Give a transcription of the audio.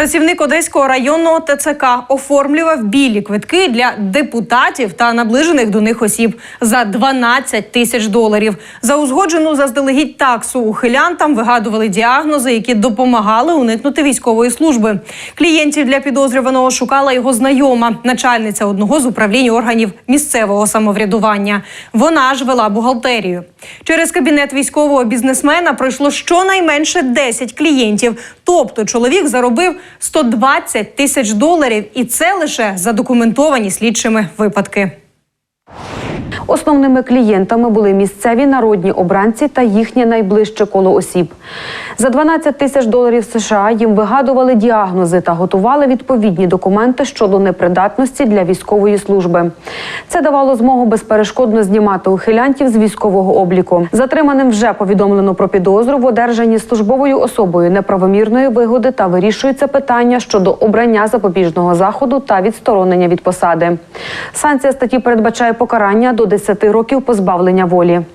Працівник Одеського районного ТЦК оформлював білі квитки для депутатів та наближених до них осіб за 12 тисяч доларів. За узгоджену заздалегідь таксу ухилянтам вигадували діагнози, які допомагали уникнути військової служби. Клієнтів для підозрюваного шукала його знайома, начальниця одного з управлінь органів місцевого самоврядування. Вона ж вела бухгалтерію. Через кабінет військового бізнесмена пройшло щонайменше 10 клієнтів. Тобто чоловік заробив 120 тисяч доларів, і це лише задокументовані слідчими випадки. Основними клієнтами були місцеві народні обранці та їхнє найближче коло осіб. За 12 тисяч доларів США їм вигадували діагнози та готували відповідні документи щодо непридатності для військової служби. Це давало змогу безперешкодно знімати ухилянтів з військового обліку. Затриманим вже повідомлено про підозру в одержанні службовою особою неправомірної вигоди та вирішується питання щодо обрання запобіжного заходу та відсторонення від посади. Санкція статті передбачає покарання до 10 років позбавлення волі.